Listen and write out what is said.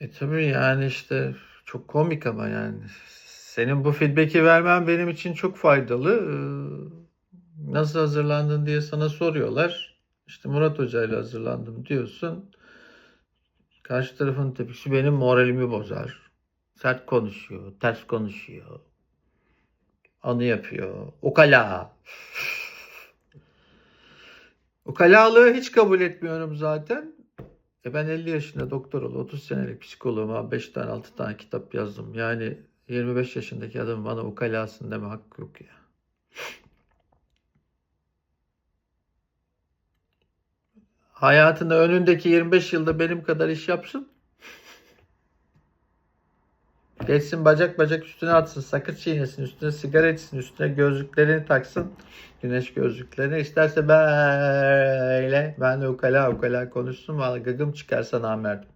E tabii yani işte çok komik ama yani. Senin bu feedback'i vermen benim için çok faydalı. Ee, Nasıl hazırlandın diye sana soruyorlar. İşte Murat Hoca ile hazırlandım diyorsun. Karşı tarafın tepkisi benim moralimi bozar. Sert konuşuyor, ters konuşuyor. Anı yapıyor. Ukala. Ukalalığı hiç kabul etmiyorum zaten. E ben 50 yaşında doktor ol, 30 senelik psikoloğuma 5 tane 6 tane kitap yazdım. Yani 25 yaşındaki adam bana ukalasın deme hakkı yok ya. Hayatında önündeki 25 yılda benim kadar iş yapsın. Geçsin bacak bacak üstüne atsın, sakız çiğnesin, üstüne sigara içsin, üstüne gözlüklerini taksın. Güneş gözlüklerini. İsterse böyle ben de ukala ukala konuşsun. Vallahi gıgım çıkarsa namerdim.